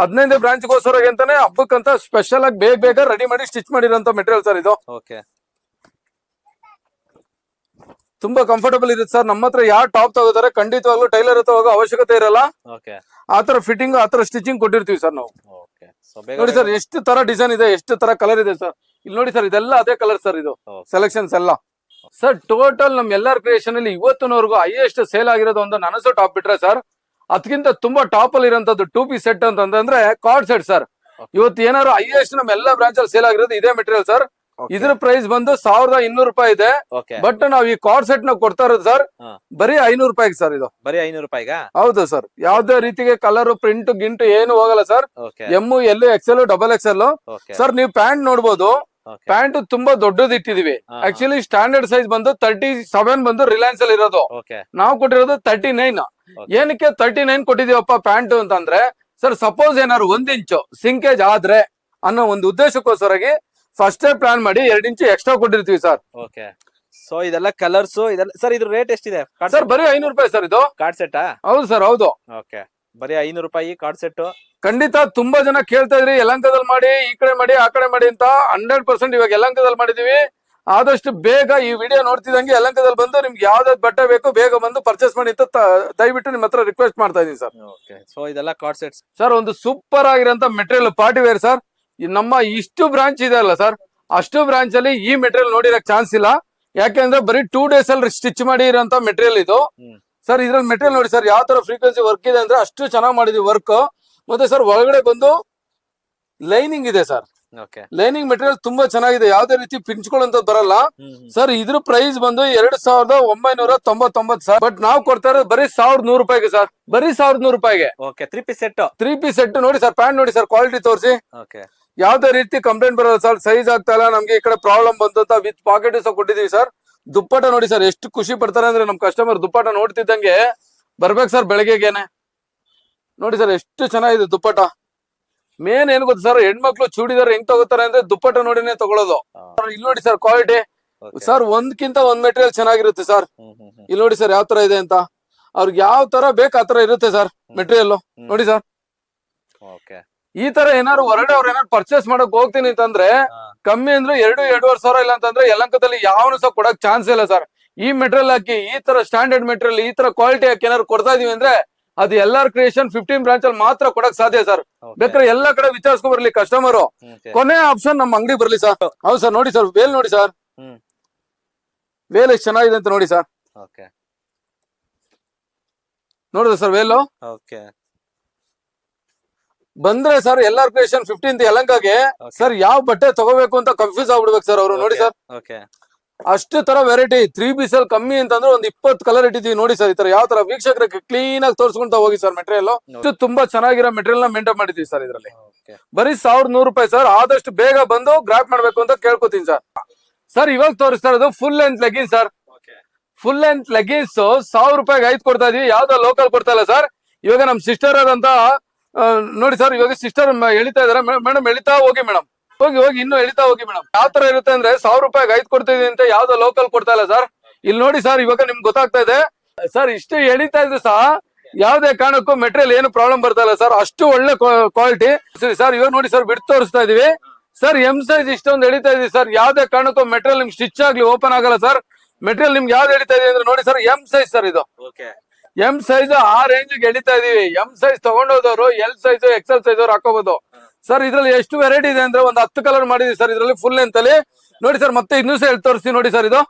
ಹದಿನೈದು ಬ್ರಾಂಚ್ ಗೋಸ್ಕರ ಅಂತಾನೆ ಹಬ್ಬಕ್ಕಂತ ಸ್ಪೆಷಲ್ ಆಗಿ ಬೇಗ ಬೇಗ ರೆಡಿ ಮಾಡಿ ಸ್ಟಿಚ್ ಮಾಡಿರೋಂತ ಮೆಟೀರಿಯಲ್ ಸರ್ ಇದು. ಓಕೆ ತುಂಬಾ ಕಂಫರ್ಟಬಲ್ ಇರುತ್ತೆ ಸರ್. ನಮ್ಮ ಹತ್ರ ಯಾರು ಟಾಪ್ ತಗೋತಾರೆ ಖಂಡಿತವಾಗ್ಲೂ ಟೈಲರ್ ಹತ್ರ ಹೋಗೋ ಅವಶ್ಯಕತೆ ಇರಲ್ಲ. ಓಕೆ ಆ ತರ ಫಿಟ್ಟಿಂಗ್ ಆತರ ಸ್ಟಿಚಿಂಗ್ ಕೊಟ್ಟಿರ್ತೀವಿ ಸರ್ ನಾವು. ಓಕೆ ಸೊ ಬೇಗ ನೋಡಿ ಸರ್ ಎಷ್ಟು ತರ ಡಿಸೈನ್ ಇದೆ ಎಷ್ಟು ತರ ಕಲರ್ ಇದೆ ಸರ್. ಇಲ್ಲಿ ನೋಡಿ ಸರ್ ಇದೆಲ್ಲ ಅದೇ ಕಲರ್ ಸರ್ ಇದು. ಸೆಲೆಕ್ಷನ್ಸ್ ಎಲ್ಲ. ಸರ್ ಟೋಟಲ್ ನಮ್ ಎಲ್ಲಾರ್ ಕ್ರಿಯೇಷನ್ ಅಲ್ಲಿ ಇವತ್ತಿನವರೆಗೂ ಹೈಯೆಸ್ಟ್ ಸೇಲ್ ಆಗಿರೋದು ಒಂದು ನನಸು ಟಾಪ್ ಬಿಟ್ರೆ ಸರ್ ಅದಕ್ಕಿಂತ ತುಂಬಾ ಟಾಪ್ ಅಲ್ಲಿ ಇರೋದು ಟೂ ಪಿ ಸೆಟ್ ಅಂತಂದ್ರೆ ಕಾರ್ಡ್ ಸೆಟ್ ಸರ್. ಇವತ್ತು ಏನಾದ್ರು ಹೈಯೆಸ್ಟ್ ನಮ್ ಎಲ್ಲಾ ಬ್ರಾಂಚ್ ಅಲ್ಲಿ ಸೇಲ್ ಆಗಿರೋದು ಇದೇ ಮೆಟೀರಿಯಲ್ ಸರ್. ಇದ್ರ ಪ್ರೈಸ್ ಬಂದು ಸಾವಿರದ ಇನ್ನೂರು ರೂಪಾಯಿ ಇದೆ. ಓಕೆ ಬಟ್ ನಾವ್ ಈ ಕಾರ್ ಸೆಟ್ನ ಕೊಡ್ತಾ ಇರೋದು ಸರ್ ಹಾ. ಬರೀ ಐನೂರು ರೂಪಾಯಿಗೆ ಸರ್ ಇದು. ಬರೀ ಐನೂರು ರೂಪಾಯಿಗಾ? ಹೌದು ಸರ್ ಯಾವ್ದೇ ರೀತಿಗೆ ಕಲರ್ ಪ್ರಿಂಟ್ ಗಿಂಟ್ ಏನು ಹೋಗಲ್ಲ sir okay M L XL double XL L sir ನೀವು ಪ್ಯಾಂಟ್ ನೋಡ್ಬೋದು. ಓಕೆ ಪ್ಯಾಂಟ್ ತುಂಬಾ ದೊಡ್ಡದು ಇಟ್ಟಿದೀವಿ. ಹಾ, ಹಾ. ಆಕ್ಚುಲಿ ಸ್ಟ್ಯಾಂಡರ್ಡ್ ಸೈಜ್ ಬಂದು ತರ್ಟಿ ಸೆವೆನ್ ಬಂದು ರಿಲಯನ್ಸ್ ಅಲ್ಲಿ ಇರೋದು. ಓಕೆ ನಾವು ಕೊಟ್ಟಿರೋದು ತರ್ಟಿ ನೈನ್ Okay. ಏನಕ್ಕೆ ತರ್ಟಿ ನೈನ್ ಕೊಟ್ಟಿದೀವಪ್ಪ ಪ್ಯಾಂಟ್ ಅಂತಂದ್ರೆ ಸರ್ ಸಪೋಸ್ ಏನಾದ್ರು ಒಂದ್ ಇಂಚು ಸಿಂಕೇಜ್ ಆದ್ರೆ ಅನ್ನೋ ಒಂದು ಉದ್ದೇಶಕ್ಕೋಸ್ಕರಾಗಿ ಫಸ್ಟೇ ಪ್ಲಾನ್ ಮಾಡಿ ಎರಡ್ ಇಂಚು ಎಕ್ಸ್ಟ್ರಾ ಕೊಟ್ಟಿರ್ತೀವಿ ಸರ್ ಓಕೆ ಸೊ ಇದೆಲ್ಲ ಕಲರ್ಸ್ ಇದೆಲ್ಲ ಸರ್ ಇದ್ರ ರೇಟ್ ಎಷ್ಟಿದೆ? ಸರ್ ಬರೀ ಐನೂರು ರೂಪಾಯಿ ಸರ್ ಇದು. ಕಾರ್ಡ್ ಸೆಟ್ ಹೌದು ಸರ್ ಹೌದು. ಓಕೆ ಬರೀ ಐನೂರು ರೂಪಾಯಿ ಕಾರ್ಡ್ ಸೆಟ್ ಖಂಡಿತ ತುಂಬಾ ಜನ ಕೇಳ್ತಾ ಇದ್ರಿ ಯಲಂಕದಲ್ಲಿ ಮಾಡಿ ಈ ಕಡೆ ಮಾಡಿ ಆ ಕಡೆ ಮಾಡಿ ಅಂತ ಹಂಡ್ರೆಡ್ ಪರ್ಸೆಂಟ್ ಇವಾಗ ಯಲಂಕದಲ್ಲಿ ಮಾಡಿದೀವಿ. ಆದಷ್ಟು ಬೇಗ ಈ ವಿಡಿಯೋ ನೋಡ್ತಿದಂಗೆ ಯಲಂಕದಲ್ಲಿ ಬಂದು ನಿಮ್ಗೆ ಯಾವ್ದಾದ್ ಬಟ್ಟೆ ಬೇಕು ಬೇಗ ಬಂದು ಪರ್ಚೇಸ್ ಮಾಡಿ ಅಂತ ತ- ದಯವಿಟ್ಟು ನಿಮ್ಮ ಹತ್ರ ರಿಕ್ವೆಸ್ಟ್ ಮಾಡ್ತಾ ಇದೀನಿ ಸರ್ ಓಕೆ ಸೊ ಇದೆಲ್ಲ ಕಾರ್ಡ್ ಸೆಟ್ಸ್ ಸರ್ ಒಂದು ಸೂಪರ್ ಆಗಿರೋಂತ ಮೆಟೀರಿಯಲ್ ಪಾರ್ಟಿ ವೇರ್ ಸರ್ ನಮ್ಮ ಇಷ್ಟು ಬ್ರಾಂಚ್ ಇದೆ ಅಲ್ಲ ಸರ್ ಅಷ್ಟು ಬ್ರಾಂಚ್ ಅಲ್ಲಿ ಈ ಮೆಟೀರಿಯಲ್ ನೋಡಿರಕ್ ಚಾನ್ಸ್ ಇಲ್ಲ. ಯಾಕೆಂದ್ರೆ ಬರೀ ಟೂ ಡೇಸ್ ಅಲ್ಲಿ ಸ್ಟಿಚ್ ಮಾಡಿ ಇರೋಂತ ಮೆಟೀರಿಯಲ್ ಇದು. ಸರ್ ಇದ್ರಲ್ಲಿ ಮೆಟೀರಿಯಲ್ ನೋಡಿ ಸರ್ ಯಾವ ತರ ಫ್ರೀಕ್ವೆನ್ಸಿ ವರ್ಕ್ ಇದೆ ಅಂದ್ರೆ ಅಷ್ಟು ಚೆನ್ನಾಗಿ ಮಾಡಿದೀವಿ ವರ್ಕ್ ಮತ್ತೆ ಸರ್ ಒಳಗಡೆ ಬಂದು ಲೈನಿಂಗ್ ಇದೆ ಸರ್ ಓಕೆ ಲೈನಿಂಗ್ ಮೆಟೀರಿಯಲ್ ತುಂಬಾ ಚೆನ್ನಾಗಿದೆ. ಯಾವ್ದೇ ರೀತಿ ಪಿಂಚ್ಕೊಳ್ಳಂತ ಬರಲ್ಲ. ಸರ್ ಇದ್ರ ಪ್ರೈಸ್ ಬಂದು ಎರಡ್ ಸಾವಿರದ ಒಂಬೈನೂರ ತೊಂಬತ್ತೊಂಬತ್ತು ಸರ್ ಬಟ್ ನಾವು ಕೊಡ್ತಾ ಇರೋದು ಬರೀ ಸಾವಿರದ ನೂರು ರೂಪಾಯಿಗೆ ಸರ್ ಬರೀ ಸಾವಿರದ ನೂರು ರೂಪಾಯಿಗೆ. Okay three piece set three piece set ನೋಡಿ ಸರ್ ಪ್ಯಾಂಟ್ ನೋಡಿ ಸರ್ ಕ್ವಾಲಿಟಿ ತೋರಿಸಿ. ಓಕೆ ಯಾವ್ದೇ ರೀತಿ ಕಂಪ್ಲೇಂಟ್ ಬರಲ್ಲ ಸರ್ ಸೈಜ್ ಆಗ್ತಾ ಇಲ್ಲ ನಮ್ಗೆ ಈ ಕಡೆ ಪ್ರಾಬ್ಲಮ್ ಬಂತು ಅಂತ ವಿತ್ ಪಾಕೆಟ್ ಸಹ ಕೊಟ್ಟಿದೀವಿ ಸರ್ ದುಪ್ಪಟ ನೋಡಿ ಸರ್ ಎಷ್ಟು ಖುಷಿ ಪಡ್ತಾರೆ ಅಂದ್ರೆ ನಮ್ ಕಸ್ಟಮರ್ ದುಪ್ಪಟ ನೋಡ್ತಿದ್ದಂಗೆ ಬರ್ಬೇಕು ಸರ್ ಬೆಳಗ್ಗೆಗೇನೆ. ನೋಡಿ ಸರ್ ಎಷ್ಟು ಚೆನ್ನಾಗಿದೆ ದುಪ್ಪಟ ಮೇನ್ ಏನ್ ಗೊತ್ತ ಸರ್ ಹೆಣ್ಮಕ್ಳು ಚೂಡಿದಾರ ಹೆಂಗ್ ತಗೋತಾರೆ ಅಂದ್ರೆ ದುಪ್ಪಟ ನೋಡಿನೇ ತಗೊಳ್ಳೋದು ಇಲ್ಲಿ ನೋಡಿ ಸರ್ ಕ್ವಾಲಿಟಿ ಸರ್ ಒಂದ್ಕಿಂತ ಒಂದ್ ಮೆಟೀರಿಯಲ್ ಚೆನ್ನಾಗಿರುತ್ತೆ ಸರ್ ಇಲ್ಲಿ ನೋಡಿ ಸರ್ ಯಾವ ತರ ಇದೆ ಅಂತ. ಅವ್ರಿಗೆ ಯಾವ ತರ ಬೇಕು ಆ ತರ ಇರುತ್ತೆ ಸರ್ ಮೆಟೀರಿಯಲ್ ನೋಡಿ ಸರ್ ಓಕೆ ಈ ತರ ಏನಾದ್ರು ಹೊರಗಡೆ ಅವ್ರು ಏನಾದ್ರು ಪರ್ಚೇಸ್ ಮಾಡಕ್ ಹೋಗ್ತೀನಿ ಅಂತಂದ್ರೆ ಕಮ್ಮಿ ಅಂದ್ರೆ ಎರಡು ಎರಡೂವರೆ ಸಾವಿರ ಇಲ್ಲ ಅಂತಂದ್ರೆ ಯಲಂಕದಲ್ಲಿ ಯಾವನು ಸಹ ಕೊಡಕ್ ಚಾನ್ಸ್ ಇಲ್ಲ ಸರ್ ಈ ಮೆಟೀರಿಯಲ್ ಹಾಕಿ ಈ ತರ ಸ್ಟ್ಯಾಂಡರ್ಡ್ ಮೆಟೀರಿಯಲ್ ಈ ತರ ಕ್ವಾಲಿಟಿ ಹಾಕಿ ಏನಾದ್ರು ಕೊಡ್ತಾ ಇದೀವಿ ಅಂದ್ರೆ ಅದು ಎಲ್ಲಾರ್ ಕ್ರಿಯೇಷನ್ ಫಿಫ್ಟೀನ್ ಬ್ರಾಂಚ್ ಅಲ್ಲಿ ಮಾತ್ರ ಕೊಡಕ್ ಸಾಧ್ಯ ಸರ್ ಬೇಕಾದ್ರೆ ಎಲ್ಲಾ ಕಡೆ ವಿಚಾರಿಸ್ಕೊಂಡ್ ಬರ್ಲಿ ಕಸ್ಟಮರ್ ಕೊನೆ ಆಪ್ಷನ್ ನಮ್ಮ ಅಂಗಡಿ ಬರ್ಲಿ ಸರ್ ಹೌದು. ಸರ್ ನೋಡಿ ಸರ್ ವೇಲ್ ನೋಡಿ ಸರ್. ವೇಲ್ ಎಷ್ಟು ಚೆನ್ನಾಗಿದೆ ಅಂತ ನೋಡಿ ಸರ್ ಓಕೆ ನೋಡಿದ್ರೆ ಸರ್ ವೇಲು ಓಕೆ ಬಂದ್ರೆ ಸರ್ ಎಲ್ಲಾರ್ ಕ್ರಿಯೇಷನ್ ಫಿಫ್ಟೀನ್ ಯಲಂಕಾಗೆ ಸರ್ ಯಾವ ಬಟ್ಟೆ ತಗೋಬೇಕು ಅಂತ ಕನ್ಫ್ಯೂಸ್ ಆಗ್ಬಿಡ್ಬೇಕು ಸರ್ ಅವರು ನೋಡಿ ಸರ್ ಅಷ್ಟು ತರ ವೆರೈಟಿ ತ್ರೀ ಪೀಸ್ ಅಲ್ಲಿ ಕಮ್ಮಿ ಅಂತಂದ್ರೆ ಒಂದ್ ಇಪ್ಪತ್ ಕಲರ್ ಇಟ್ಟಿದೀವಿ ನೋಡಿ ಸರ್ ಈ ತರ ಯಾವ ತರ. ವೀಕ್ಷಕರಿಗೆ ಕ್ಲೀನ್ ಆಗಿ ತೋರಿಸ್ಕೊಂತ ಹೋಗಿ ಸರ್ ಮೆಟೀರಿಯಲ್ ಇಷ್ಟು ತುಂಬಾ ಚೆನ್ನಾಗಿರೋ ಮೆಟೀರಿಯಲ್ನ ಮೇಂಟೈನ್ ಮಾಡಿದೀವಿ ಸರ್ ಇದರಲ್ಲಿ. ಬರೀ ಸಾವಿರದ ನೂರು ರೂಪಾಯಿ ಸರ್ ಆದಷ್ಟು ಬೇಗ ಬಂದು ಗ್ರಾಪ್ ಮಾಡ್ಬೇಕು ಅಂತ ಕೇಳ್ಕೊತೀನಿ ಸರ್ ಸರ್ ಇವಾಗ ತೋರಿಸ್ತಾ ಇರೋದು full length legging sir full length leggings ಸಾವಿರ ರೂಪಾಯಿಗೆ ಐದು ಕೊಡ್ತಾ ಇದೀವಿ ಯಾವ್ದೋ ಲೋಕಲ್ ಕೊಡ್ತಾ ಇಲ್ಲ ಸರ್ ಇವಾಗ ನಮ್ ಸಿಸ್ಟರ್ ಆದಂತ ನೋಡಿ ಸರ್, ಇವಾಗ ಸಿಸ್ಟರ್ ಎಳಿತಾ ಇದಾರೆ. ಮೇಡಮ್ ಎಳಿತಾ ಹೋಗಿ ಮೇಡಮ್ ಹೋಗಿ ಹೋಗಿ, ಇನ್ನು ಎಳಿತಾ ಹೋಗಿ ಮೇಡಮ್ ಯಾವ ತರ ಇರುತ್ತೆ ಅಂದ್ರೆ ಸಾವಿರ ರೂಪಾಯಿಗೆ ಐದು ಕೊಡ್ತಿದೀನಿ ಅಂತ ಯಾವ್ದೋ ಲೋಕಲ್ ಕೊಡ್ತಾ ಇಲ್ಲ ಸರ್ ಇಲ್ಲಿ ನೋಡಿ ಸರ್ ಇವಾಗ ನಿಮ್ಗೆ ಗೊತ್ತಾಗ್ತಾ ಇದೆ. ಸರ್ ಇಷ್ಟು ಎಳಿತಾ ಇದ್ರೆ ಸಹ ಯಾವ್ದೇ ಕಾರಣಕ್ಕೂ ಮೆಟೀರಿಯಲ್ ಏನು ಪ್ರಾಬ್ಲಮ್ ಬರ್ತಾ ಇಲ್ಲ ಸರ್ ಅಷ್ಟು ಒಳ್ಳೆ ಕ್ವಾಲಿಟಿ ಸರ್ ಇವಾಗ ನೋಡಿ ಸರ್ ಬಿಟ್ಟು ತೋರಿಸ್ತಾ ಇದೀವಿ. ಸರ್ ಎಂ ಸೈಜ್ ಇಷ್ಟೊಂದು ಎಳಿತಾ ಇದೀವಿ ಸರ್ ಯಾವ್ದೇ ಕಾರಣಕ್ಕೂ ಮೆಟೀರಿಯಲ್ ನಿಮ್ಗೆ ಸ್ಟಿಚ್ ಆಗ್ಲಿ ಓಪನ್ ಆಗಲ್ಲ ಸರ್ ಮೆಟೀರಿಯಲ್ ನಿಮ್ಗೆ ಯಾವ್ದು ಎಳಿತಾ ಇದೆ ಅಂದ್ರೆ ನೋಡಿ ಸರ್ ಎಂ ಸೈಜ್ ಸರ್ ಇದು. ಎಂ ಸೈಜ್ ಆ ರೇಂಜ್ ಎಳಿತಾ ಇದೀವಿ. ಎಂ ಸೈಜ್ ತಗೊಂಡೋದವ್ರು ಎಲ್ ಸೈಜ್ ಎಕ್ಸೆಲ್ ಸೈಜ್ ಅವ್ರು ಹಾಕೋಬಹುದು ಸರ್ ಇದ್ರಲ್ಲಿ ಎಷ್ಟು ವೆರೈಟಿ ಇದೆ ಅಂದ್ರೆ ಒಂದ್ ಹತ್ತು ಕಲರ್ ಮಾಡಿದೀವಿ ಸರ್ ಇದ್ರಲ್ಲಿ ಫುಲ್ ಲೆಂತ್ ಅಲ್ಲಿ. ನೋಡಿ ಸರ್ ಮತ್ತೆ ಇನ್ನೂ ಸಹ ತೋರಿಸ್ತೀವಿ ನೋಡಿ ಸರ್ ಇದು.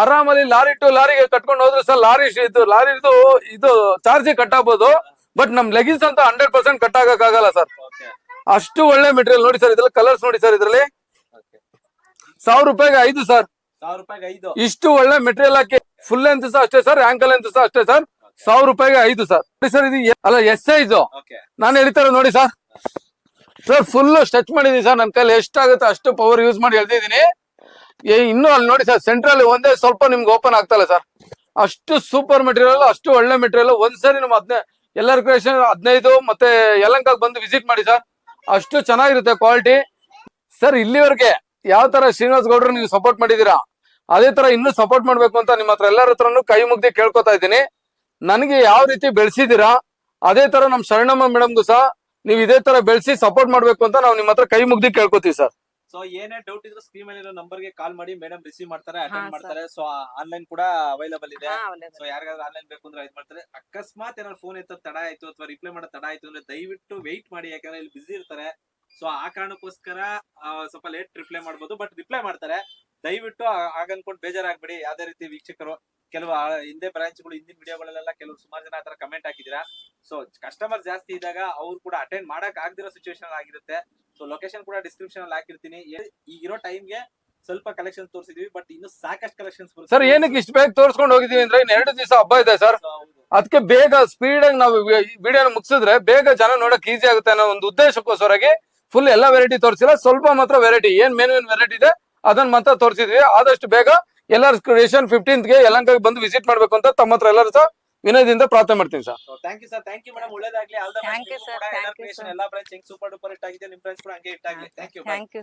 ಆರಾಮಲ್ಲಿ ಲಾರಿ ಟು ಲಾರಿಗೆ ಕಟ್ಕೊಂಡು ಹೋದ್ರೆ ಸರ್ ಲಾರಿ ಇದು ಲಾರಿ ಇದು ಇದು ಚಾರ್ಜ್ ಕಟ್ ಆಗ್ಬೋದು ಬಟ್ ನಮ್ ಲೆಗಿನ್ಸ್ ಅಂತ ಹಂಡ್ರೆಡ್ ಪರ್ಸೆಂಟ್ ಕಟ್ ಆಗಲ್ಲ ಸರ್ ಅಷ್ಟು ಒಳ್ಳೆ ಮೆಟೀರಿಯಲ್ ನೋಡಿ ಸರ್ ಇದ್ರಲ್ಲಿ ಕಲರ್ಸ್ ನೋಡಿ ಸರ್ ಇದ್ರಲ್ಲಿ. ಸಾವಿರ ರೂಪಾಯಿಗೆ ಐದು ಸರ್ ಸಾವಿರ ರೂಪಾಯಿಗೆ ಐದು. ಇಷ್ಟು ಒಳ್ಳೆ ಮೆಟೀರಿಯಲ್ ಹಾಕಿ ಫುಲ್ ಲೆಂತ್ ಸಹ ಅಷ್ಟೇ ಸರ್ ಆಂಕಲ್ ಲೆಂತ್ ಸಹ ಅಷ್ಟೇ ಸರ್ ಸಾವಿರ ರೂಪಾಯಿಗೆ ಐದು ಸರ್ ನೋಡಿ ಸರ್ ಇದು ಅಲ್ಲ ಎಸ್ ಸೈಜ್ ನಾನು ಹೇಳ್ತಾರ ನೋಡಿ ಸರ್ ಸರ್ ಫುಲ್ ಸ್ಟ್ರೆಚ್ ಮಾಡಿದೀನಿ ಸರ್ ನನ್ನ ಕೈಲಿ ಎಷ್ಟಾಗುತ್ತೆ ಅಷ್ಟು ಪವರ್ ಯೂಸ್ ಮಾಡಿ ಹೇಳ್ತಿದ್ದೀನಿ ಇನ್ನು ಅಲ್ಲಿ ನೋಡಿ ಸರ್ ಸೆಂಟ್ರಲ್ ಒಂದೇ ಸ್ವಲ್ಪ ನಿಮ್ಗೆ ಓಪನ್ ಆಗ್ತಲ್ಲ ಸರ್ ಅಷ್ಟು ಸೂಪರ್ ಮೆಟೀರಿಯಲ್ ಅಷ್ಟು ಒಳ್ಳೆ ಮೆಟೀರಿಯಲ್ ಒಂದ್ಸರಿ ನಮ್ಮ ಹದಿನೈ ಎಲ್ಲರ ಕ್ರಿಯೇಷನ್ ಹದಿನೈದು ಮತ್ತೆ ಯಲಂಕಾಗ್ ಬಂದು ವಿಸಿಟ್ ಮಾಡಿ ಸರ್ ಅಷ್ಟು ಚೆನ್ನಾಗಿರುತ್ತೆ ಕ್ವಾಲಿಟಿ ಸರ್ ಇಲ್ಲಿವರೆಗೆ ಯಾವ ತರ ಶ್ರೀನಿವಾಸ್ ಗೌಡ್ರು ನೀವು ಸಪೋರ್ಟ್ ಮಾಡಿದೀರಾ ಅದೇ ತರ ಇನ್ನೂ ಸಪೋರ್ಟ್ ಮಾಡ್ಬೇಕು ಅಂತ ನಿಮ್ಮ ಹತ್ರ ಎಲ್ಲರ ಹತ್ರನು ಕೈ ಮುಗ್ದಿ ಕೇಳ್ಕೊತಾ ಇದ್ದೀನಿ. ನನಗೆ ಯಾವ ರೀತಿ ಬೆಳೆಸಿದಿರಾ ಅದೇ ತರ ನಮ್ ಶರಣಮ್ಮ ಮೇಡಮ್ಗೂ ಸಹ ನೀವು ಇದೇ ತರ ಬೆಳೆಸಿ ಸಪೋರ್ಟ್ ಮಾಡ್ಬೇಕು ಅಂತ ನಾವು ನಿಮ್ಮ ಹತ್ರ ಕೈ ಮುಗ್ದಿ ಕೇಳ್ಕೊತೀವಿ ಸರ್. ಸೊ ಏನೇ ಡೌಟ್ ಇದ್ರೆ ಸ್ಕ್ರೀನ್ ಮೇಲೆ ಇರೋ ನಂಬರ್ಗೆ ಕಾಲ್ ಮಾಡಿ ಮೇಡಮ್ ರಿಸೀವ್ ಮಾಡ್ತಾರೆ ಅಟೆಂಡ್ ಮಾಡ್ತಾರೆ. ಸೊ ಆನ್ಲೈನ್ ಕೂಡ ಅವೈಲಬಲ್ ಇದೆ. ಸೊ ಯಾರಿಗಾದ್ರೂ ಆನ್ಲೈನ್ ಬೇಕು ಅಂದ್ರೆ ಇದು ಮಾಡ್ತಾರೆ. ಅಕಸ್ಮಾತ್ ಏನಾದ್ರು ಫೋನ್ ಎತ್ತ ತಡ ಆಯ್ತು ಅಥವಾ ರಿಪ್ಲೈ ಮಾಡೋ ತಡ ಆಯ್ತು ಅಂದ್ರೆ ದಯವಿಟ್ಟು ವೆಯ್ಟ್ ಮಾಡಿ ಯಾಕಂದ್ರೆ ಇಲ್ಲಿ ಬಿಸಿ ಇರ್ತಾರೆ. ಸೊ ಆ ಕಾರಣಕ್ಕೋಸ್ಕರ ಸ್ವಲ್ಪ ಲೇಟ್ ರಿಪ್ಲೈ ಮಾಡ್ಬೋದು. ಬಟ್ ರಿಪ್ಲೈ ಮಾಡ್ತಾರೆ. ದಯವಿಟ್ಟು ಹಾಗನ್ಕೊಂಡು ಬೇಜಾರಾಗ್ಬೇಡಿ. ಯಾವ್ದೇ ರೀತಿ ವೀಕ್ಷಕರು ಕೆಲವು ಹಿಂದೆ ಬ್ರಾಂಚ್ಗಳು ಹಿಂದಿನ ವಿಡಿಯೋಗಳಲ್ಲೆಲ್ಲ ಕೆಲವು ಸುಮಾರು ಜನ ಆತರ ಕಮೆಂಟ್ ಹಾಕಿದೀರಾ ಸೊ ಕಸ್ಟಮರ್ ಜಾಸ್ತಿ ಇದ್ದಾಗ ಅವ್ರು ಕೂಡ ಅಟೆಂಡ್ ಮಾಡಕ್ ಆಗದಿರೋ ಸಿಚುವೇಶನ್ ಆಗಿರುತ್ತೆ. ಸೊ ಲೊಕೇಶನ್ ಕೂಡ ಡಿಸ್ಕ್ರಿಪ್ಷನ್ ಅಲ್ಲಿ ಹಾಕಿರ್ತೀನಿ. ಇರೋ ಈಗಿರೋ ಟೈಮ್ಗೆ ಸ್ವಲ್ಪ ಕಲೆಕ್ಷನ್ ತೋರಿಸಿದೀವಿ ಬಟ್ ಇನ್ನು ಸಾಕಷ್ಟು ಕಲೆಕ್ಷನ್ ಸರ್ ಏನಕ್ಕೆ ಇಷ್ಟು ಬೇಗ ತೋರ್ಸ್ಕೊಂಡು ಹೋಗಿದೀವಿ ಅಂದ್ರೆ ಇನ್ನು ಎರಡು ದಿವಸ ಹಬ್ಬ ಇದೆ ಸರ್ ಅದಕ್ಕೆ ಬೇಗ ಸ್ಪೀಡ್ ಆಗಿ ನಾವು ವಿಡಿಯೋನ ಮುಗಿಸಿದ್ರೆ ಬೇಗ ಜನ ನೋಡಕ್ ಈಸಿ ಆಗುತ್ತೆ ಅನ್ನೋ ಒಂದು ಉದ್ದೇಶಕ್ಕೋಸ್ಕರಾಗಿ ಫುಲ್ ಎಲ್ಲಾ ವೆರೈಟಿ ತೋರಿಸಿಲ್ಲ. ಸ್ವಲ್ಪ ಮಾತ್ರ ವೆರೈಟಿ ಏನ್ ಮೇನುವಿನ ವೆರೈಟಿ ಇದೆ? ಅದನ್ನ ಮಾತ್ರ ತೋರಿಸಿದ್ವಿ. ಆದಷ್ಟು ಬೇಗ ಎಲ್ಲರ ಕ್ರಿಯೇಷನ್ ಫಿಫ್ಟೀನ್ತ್ಗೆ ಎಲ್ಲ ಬಂದು ವಿಸಿಟ್ ಮಾಡ್ಬೇಕು ಅಂತ ತಮ್ಮ ಹತ್ರ ಎಲ್ಲರೂ ಸಹ ವಿನಯದಿಂದ ಪ್ರಾರ್ಥನೆ ಮಾಡ್ತೀನಿ sir. Thank you sir thank you madam ಒಳ್ಳೇದಾಗ್ಲಿ. All the sir. ಎಲ್ಲ ಬ್ರಾಂಚ್ ಹೆಂಗ್ ಸೂಪರ್ ಡೂಪರ್ ಇಷ್ಟ ಆಗಿದೆ ನಿಮ್ ಬ್ರಾಂಚ್ ಕೂಡ ಹಂಗೆ ಇಟ್ಟಾಗ್ಲಿ ಥ್ಯಾಂಕ್ ಯು ಥ್ಯಾಂಕ್ ಯು